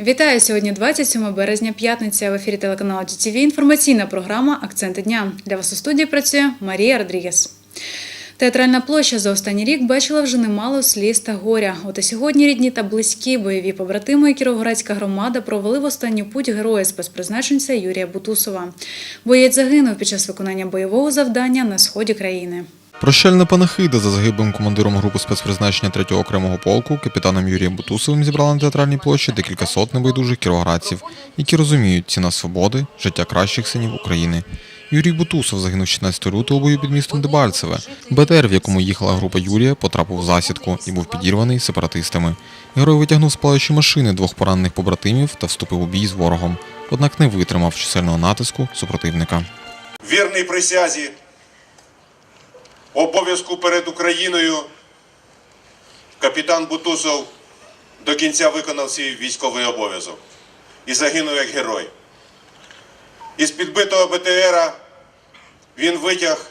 Вітаю сьогодні 27 березня, п'ятниця в ефірі телеканалу ТТВ. Інформаційна програма Акценти дня. Для вас у студії працює Марія Родрігес. Театральна площа за останній рік бачила вже немало сліз та горя. От і сьогодні рідні та близькі бойові побратими і Кіровоградська громада провели в останню путь героя спецпризначенця Юрія Бутусова. Боєць загинув під час виконання бойового завдання на сході країни. Прощальна панахида за загиблим командиром групи спецпризначення 3-го окремого полку, капітаном Юрієм Бутусовим зібрала на театральній площі декілька сот небайдужих кіровоградців, які розуміють ціна свободи, життя кращих синів України. Юрій Бутусов загинув 16 лютого бою під містом Дебальцеве. БТР, в якому їхала група Юрія, потрапив в засідку і був підірваний сепаратистами. Герой витягнув з палаючої машини двох поранених побратимів та вступив у бій з ворогом, однак не витримав чисельного натиску супротивника. вірний присязі, обов'язку перед Україною, капітан Бутусов до кінця виконав свій військовий обов'язок і загинув як герой. Із підбитого БТРа він витяг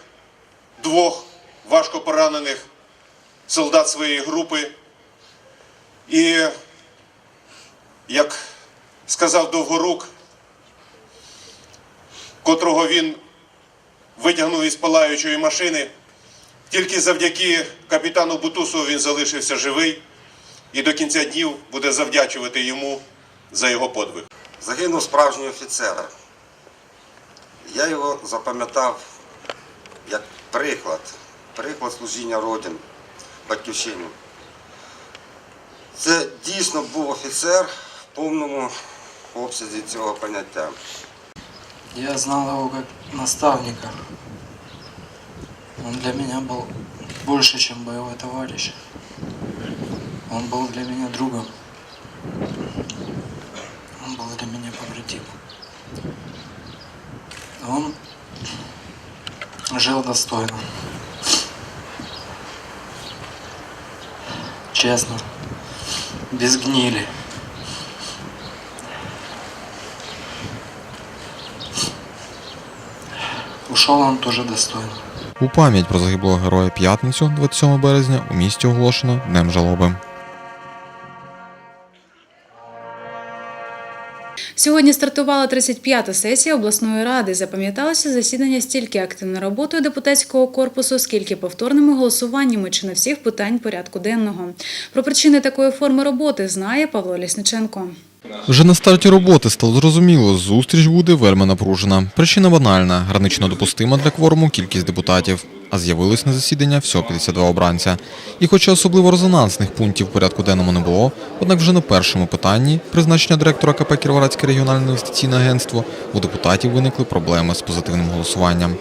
двох важко поранених солдат своєї групи. І, як сказав Довгорук, котрого він витягнув із палаючої машини. Тільки завдяки капітану Бутусову він залишився живий і до кінця днів буде завдячувати йому за його подвиг. Загинув справжній офіцер. Я його запам'ятав як приклад, приклад служіння родин, батьківщині. Це дійсно був офіцер в повному обсязі цього поняття. Я знал его как наставника. Он для меня был больше, чем боевой товарищ. Он был для меня другом. Он был для меня побратимом. Он жил достойно. Честно. Без гнили. Ушел он тоже достойно. У пам'ять про загиблого героя п'ятницю, 27 березня, у місті оголошено Днем жалоби. Сьогодні стартувала 35-та сесія обласної ради. Запам'яталося засідання стільки активною роботою депутатського корпусу, скільки повторними голосуваннями чи на всіх питань порядку денного. Про причини такої форми роботи знає Павло Лісниченко. Вже на старті роботи стало зрозуміло, зустріч буде вельми напружена. Причина банальна, гранично допустима для кворуму кількість депутатів. А з'явилось на засідання всього 52 обранця. І хоча особливо резонансних пунктів в порядку денному не було, однак вже на першому питанні призначення директора КП Кіровоградське регіональне інвестиційне агентство у депутатів виникли проблеми з позитивним голосуванням.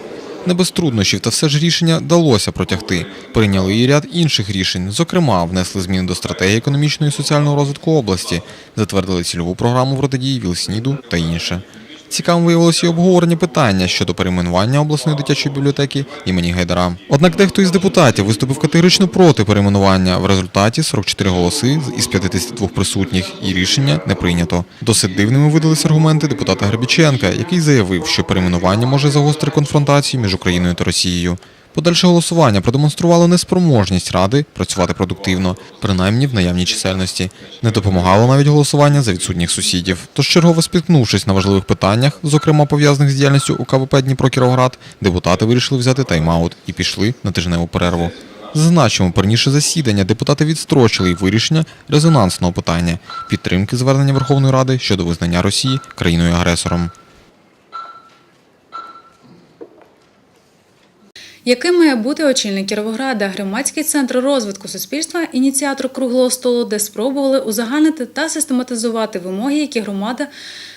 Не без труднощів, та все ж рішення вдалося протягти. Прийняли і ряд інших рішень. Зокрема, внесли зміни до стратегії економічного і соціального розвитку області, затвердили цільову програму протидії ВІЛ-СНІДу та інше. Цікавим виявилося і обговорення питання щодо перейменування обласної дитячої бібліотеки імені Гайдара. Однак дехто із депутатів виступив категорично проти перейменування. В результаті 44 голоси із 52 присутніх і рішення не прийнято. Досить дивними видалися аргументи депутата Гребіченка, який заявив, що перейменування може загострити конфронтацію між Україною та Росією. Подальше голосування продемонструвало неспроможність ради працювати продуктивно, принаймні в наявній чисельності. Не допомагало навіть голосування за відсутніх сусідів. Тож чергово спіткнувшись на важливих питаннях, зокрема пов'язаних з діяльністю у КВП Дніпро Кіровоград, депутати вирішили взяти тайм-аут і пішли на тижневу перерву. Зазначимо, перніше засідання депутати відстрочили й вирішення резонансного питання підтримки звернення Верховної Ради щодо визнання Росії країною-агресором. Яким має бути очільник Кіровограда, громадський центр розвитку суспільства, ініціатор круглого столу, де спробували узагальнити та систематизувати вимоги, які громада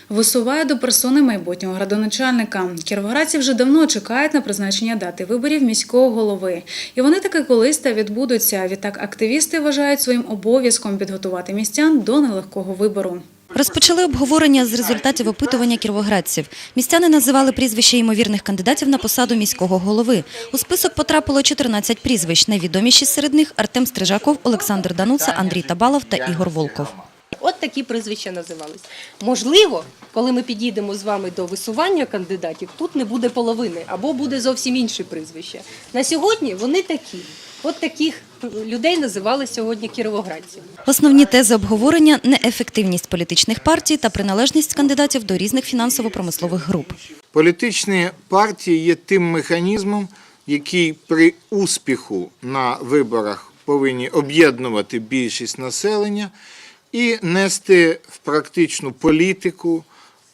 висуває до персони майбутнього градоначальника. Кіровоградці вже давно чекають на призначення дати виборів міського голови, і вони таки колись та відбудуться. Відтак активісти вважають своїм обов'язком підготувати містян до нелегкого вибору. Розпочали обговорення з результатів опитування кіровоградців. Містяни називали прізвища ймовірних кандидатів на посаду міського голови. У список потрапило 14 прізвищ. Найвідоміші серед них Артем Стрижаков, Олександр Дануца, Андрій Табалов та Ігор Волков. От такі прізвища називались. Можливо, коли ми підійдемо з вами до висування кандидатів, тут не буде половини або буде зовсім інше прізвище. На сьогодні вони такі. От таких людей називали сьогодні кіровоградців. Основні тези обговорення – неефективність політичних партій та приналежність кандидатів до різних фінансово-промислових груп. Політичні партії є тим механізмом, який при успіху на виборах повинні об'єднувати більшість населення і нести в практичну політику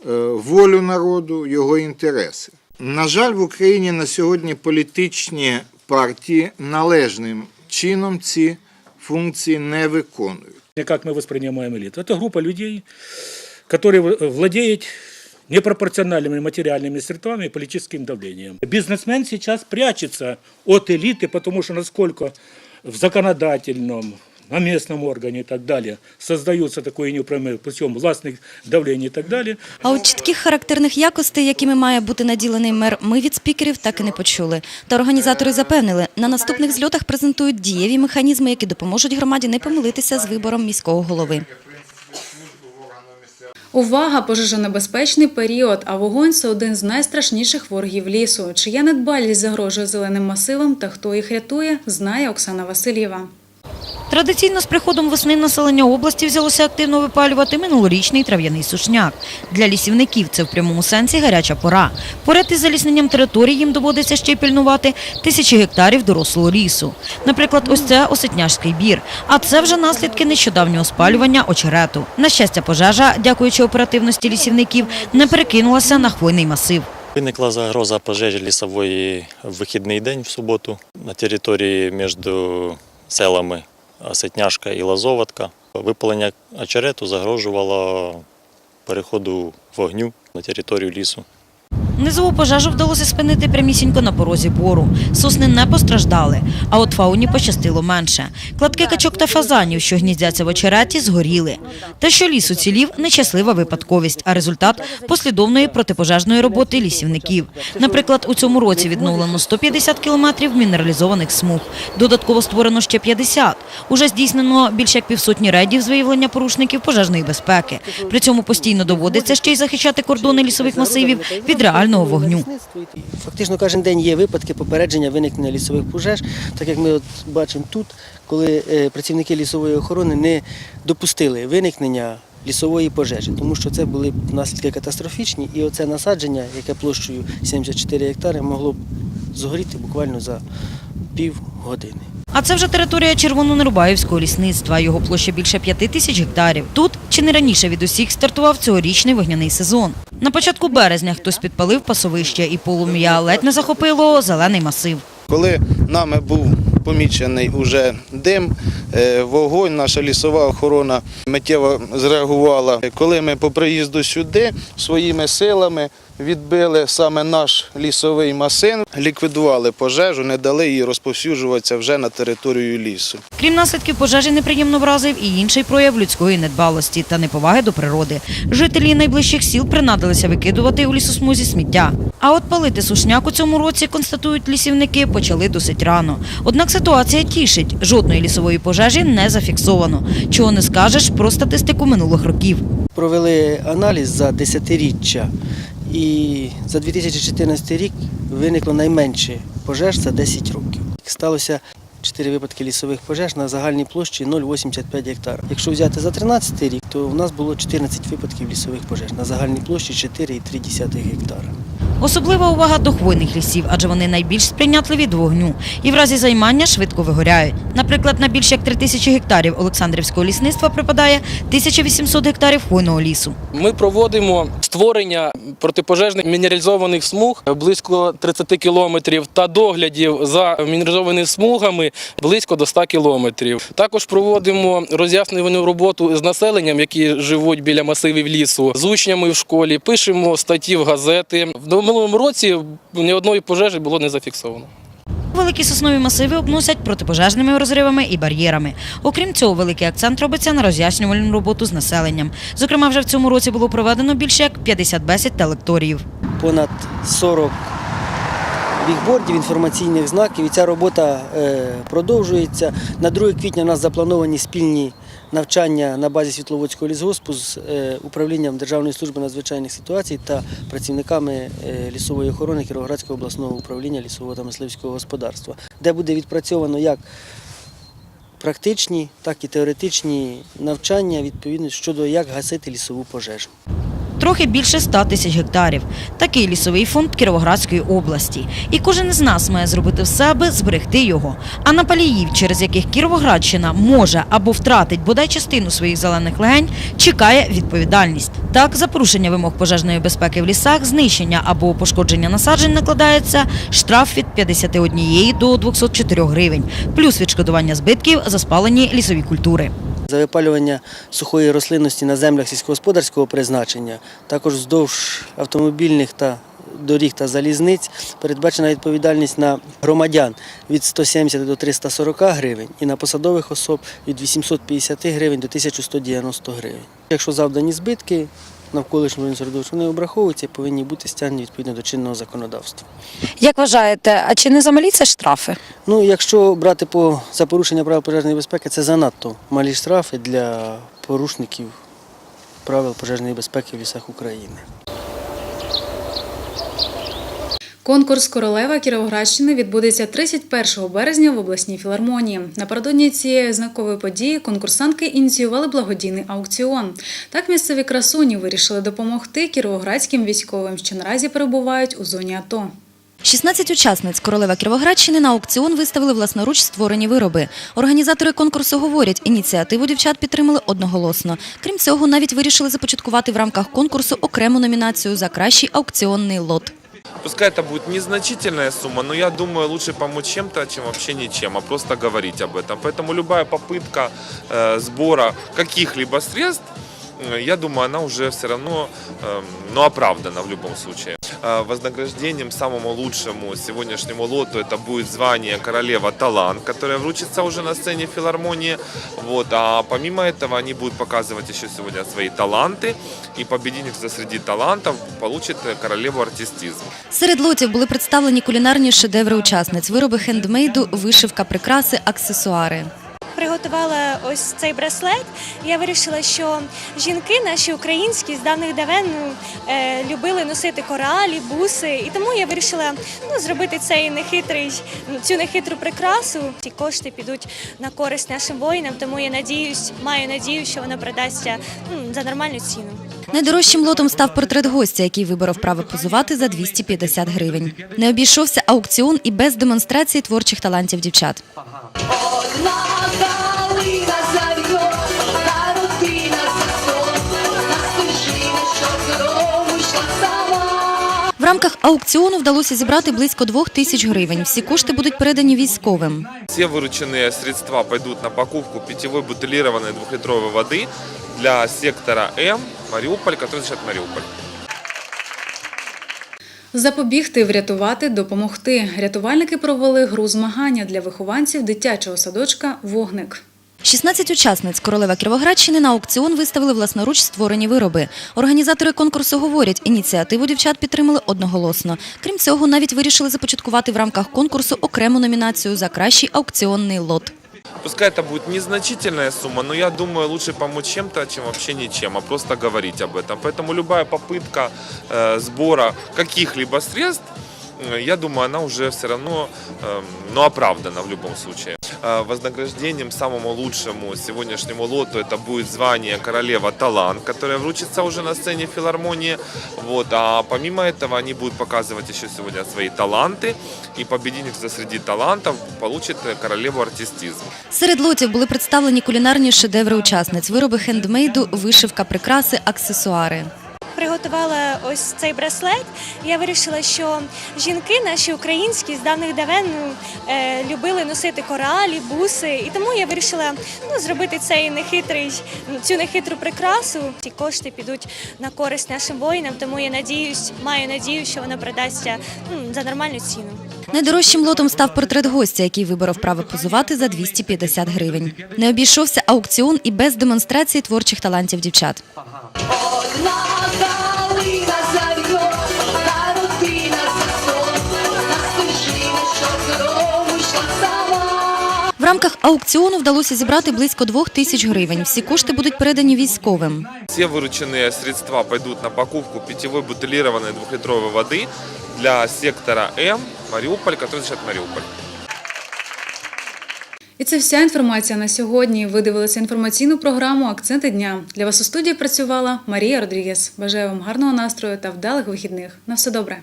е, волю народу, його інтереси. На жаль, в Україні на сьогодні політичні партії належним чином ці функції не виконують. И как мы воспринимаем элиту. Это группа людей, которые в- владеют непропорциональными материальными средствами и политическим давлением. Бизнесмен сейчас прячется от элиты, потому что насколько в законодательном, на местном органе и так далее создается такое неуправляемое путем властных давлений и так далее, А от чітких характерних якостей, якими має бути наділений мер, ми від спікерів так і не почули. Та організатори запевнили, на наступних зльотах презентують дієві механізми, які допоможуть громаді не помилитися з вибором міського голови. Увага! Пожежонебезпечний період, а вогонь це один з найстрашніших ворогів лісу. Чия недбалість загрожує зеленим масивам та хто їх рятує, знає Оксана Васильєва. Традиційно з приходом весни населення області взялося активно випалювати минулорічний трав'яний сушняк. Для лісівників це в прямому сенсі гаряча пора. Поряд із залісненням території їм доводиться ще й пільнувати тисячі гектарів дорослого лісу. Наприклад, ось це Осетняшський бір. А це вже наслідки нещодавнього спалювання очерету. На щастя, пожежа, дякуючи оперативності лісівників, не перекинулася на хвойний масив. Виникла загроза пожежі лісової в вихідний день в суботу на території між селами Ситняшка і Лазоватка. Випалення очерету загрожувало переходу вогню на територію лісу. Низову пожежу вдалося спинити прямісінько на порозі бору. Сосни не постраждали, а от фауні пощастило менше. Кладки качок та фазанів, що гніздяться в очереті, згоріли. Те, що ліс уцілів – нещаслива випадковість, а результат – послідовної протипожежної роботи лісівників. Наприклад, у цьому році відновлено 150 кілометрів мінералізованих смуг. Додатково створено ще 50. Уже здійснено більше як півсотні рейдів з виявлення порушників пожежної безпеки. При цьому постійно доводиться ще й захищати кордони лісових масивів від реального вогню. Фактично кожен день є випадки попередження виникнення лісових пожеж, так як ми от бачимо тут, коли е, працівники лісової охорони не допустили виникнення лісової пожежі, тому що це були наслідки катастрофічні, і оце насадження, яке площею 74 гектари, могло б згоріти буквально за пів години. А це вже територія Червононерубаївського лісництва. Його площа більше п'яти тисяч гектарів. Тут чи не раніше від усіх стартував цьогорічний вогняний сезон. На початку березня хтось підпалив пасовище, і полум'я ледь не захопило зелений масив. Коли нами був помічений уже дим, е, вогонь, наша лісова охорона миттєво зреагувала. Коли ми по приїзду сюди своїми силами відбили саме наш лісовий масин, ліквідували пожежу, не дали їй розповсюджуватися вже на територію лісу. Крім наслідків пожежі, неприємно вразив і інший прояв людської недбалості та неповаги до природи. Жителі найближчих сіл принадилися викидувати у лісосмузі сміття. А от палити сушняк у цьому році, констатують лісівники, почали досить рано. Однак ситуація тішить. Жодної лісової пожежі не зафіксовано. Чого не скажеш про статистику минулих років. Провели аналіз за десятиріччя, і за 2014 рік виникло найменше пожеж за 10 років. Сталося 4 випадки лісових пожеж на загальній площі 0,85 гектара. Якщо взяти за 13 рік, то в нас було 14 випадків лісових пожеж на загальній площі 4,3 гектара. Особлива увага до хвойних лісів, адже вони найбільш сприйнятливі до вогню і в разі займання швидко вигоряють. Наприклад, на більш як 3 тисячі гектарів Олександрівського лісництва припадає 1800 гектарів хвойного лісу. Ми проводимо створення протипожежних мінералізованих смуг близько 30 кілометрів та доглядів за мінералізованими смугами близько до 100 кілометрів. Також проводимо роз'яснювальну роботу з населенням, які живуть біля масивів лісу, з учнями в школі. Пишемо статті в газети. В минулому році ні одної пожежі було не зафіксовано. Великі соснові масиви обносять протипожежними розривами і бар'єрами. Окрім цього, великий акцент робиться на роз'яснювальну роботу з населенням. Зокрема, вже в цьому році було проведено більше як 50 бесід та лекторіїв. понад 40 бігбордів, інформаційних знаків. І ця робота е, продовжується. На 2 квітня у нас заплановані спільні навчання на базі Світловодського лісгоспу з е, управлінням Державної служби надзвичайних ситуацій та працівниками е, лісової охорони Кіровоградського обласного управління лісового та мисливського господарства, де буде відпрацьовано як практичні, так і теоретичні навчання відповідно щодо як гасити лісову пожежу. Трохи більше 100 тисяч гектарів. Такий лісовий фонд Кіровоградської області. І кожен із нас має зробити все, аби зберегти його. А на паліїв, через яких Кіровоградщина може або втратить бодай частину своїх зелених легень, чекає відповідальність. Так, за порушення вимог пожежної безпеки в лісах, знищення або пошкодження насаджень накладається штраф від 51 до 204 гривень, плюс відшкодування збитків за спалені лісові культури. За випалювання сухої рослинності на землях сільськогосподарського призначення, також вздовж автомобільних та доріг та залізниць передбачена відповідальність на громадян від 170 до 340 гривень і на посадових особ від 850 гривень до 1190 гривень. Якщо завдані збитки навколишньому середовищу вони обраховуються і повинні бути стягнені відповідно до чинного законодавства. Як вважаєте, а чи не замалі це штрафи? Ну, якщо брати по за порушення правил пожежної безпеки, це занадто малі штрафи для порушників правил пожежної безпеки в лісах України. Конкурс Королева Кіровоградщини відбудеться 31 березня в обласній філармонії. Напередодні цієї знакової події конкурсантки ініціювали благодійний аукціон. Так місцеві красуні вирішили допомогти кіровоградським військовим, що наразі перебувають у зоні АТО. 16 учасниць королева Кіровоградщини на аукціон виставили власноруч створені вироби. Організатори конкурсу говорять, ініціативу дівчат підтримали одноголосно. Крім цього, навіть вирішили започаткувати в рамках конкурсу окрему номінацію за кращий аукціонний лот. Пускай это будет незначительная сумма, но я думаю, лучше помочь чем-то, чем вообще ничем, а просто говорить об этом. Поэтому любая попытка э, сбора каких-либо средств, э, я думаю, она уже все равно э, ну, оправдана в любом случае. Э, вознаграждением самому лучшему сегодняшнему лоту это будет звание королева талант, которое вручится уже на сцене филармонии. Вот. А помимо этого они будут показывать еще сегодня свои таланты. И победительница среди талантов получит э, королеву артистизма. Серед лотів були представлені кулінарні шедеври учасниць, вироби хендмейду, вишивка, прикраси, аксесуари. Приготувала ось цей браслет. Я вирішила, що жінки наші українські з давних давен ну, е, любили носити коралі, буси, і тому я вирішила ну, зробити цей нехитрий, цю нехитру прикрасу. Ці кошти підуть на користь нашим воїнам, тому я надіюсь, маю надію, що вона продасться ну, за нормальну ціну. Найдорожчим лотом став портрет гостя, який виборов право позувати за 250 гривень. Не обійшовся аукціон і без демонстрації творчих талантів дівчат. В рамках аукціону вдалося зібрати близько двох тисяч гривень. Всі кошти будуть передані військовим. Все вырученные средства пойдут на покупку питьевой бутылированной двухлитровой воды для сектора М Мариуполь, который защищает Мариуполь. Запобігти, врятувати, допомогти. Рятувальники провели гру змагання для вихованців дитячого садочка Вогник. 16 учасниць королева Кіровоградщини на аукціон виставили власноруч створені вироби. Організатори конкурсу говорять, ініціативу дівчат підтримали одноголосно. Крім цього, навіть вирішили започаткувати в рамках конкурсу окрему номінацію за кращий аукціонний лот. Пускай это будет незначительная сумма, но я думаю, лучше помочь чем-то, чем вообще ничем, а просто говорить об этом. Поэтому любая попытка э, сбора каких-либо средств, э, я думаю, она уже все равно э, ну, оправдана в любом случае. Э, вознаграждением самому лучшему сегодняшнему лоту это будет звание королева талант, которое вручится уже на сцене филармонии. Вот. А помимо этого они будут показывать еще сегодня свои таланты. И победительница среди талантов получит э, королеву артистизма. Серед лотів були представлені кулінарні шедеври учасниць, вироби хендмейду, вишивка, прикраси, аксесуари. Приготувала ось цей браслет. Я вирішила, що жінки наші українські з давних давен ну, е, любили носити коралі, буси, і тому я вирішила ну, зробити цей нехитрий, цю нехитру прикрасу. Ці кошти підуть на користь нашим воїнам, тому я надіюсь, маю надію, що вона продасться ну, за нормальну ціну. Найдорожчим лотом став портрет гостя, який виборов право позувати за 250 гривень. Не обійшовся аукціон і без демонстрації творчих талантів дівчат. В рамках аукціону вдалося зібрати близько двох тисяч гривень. Всі кошти будуть передані військовим. Все вырученные средства пойдут на покупку питьевой бутылированной двухлитровой воды для сектора М Мариуполь, который защищает Мариуполь. І це вся інформація на сьогодні. Ви дивилися інформаційну програму Акценти дня. Для вас у студії працювала Марія Родрігес. Бажаю вам гарного настрою та вдалих вихідних. На все добре.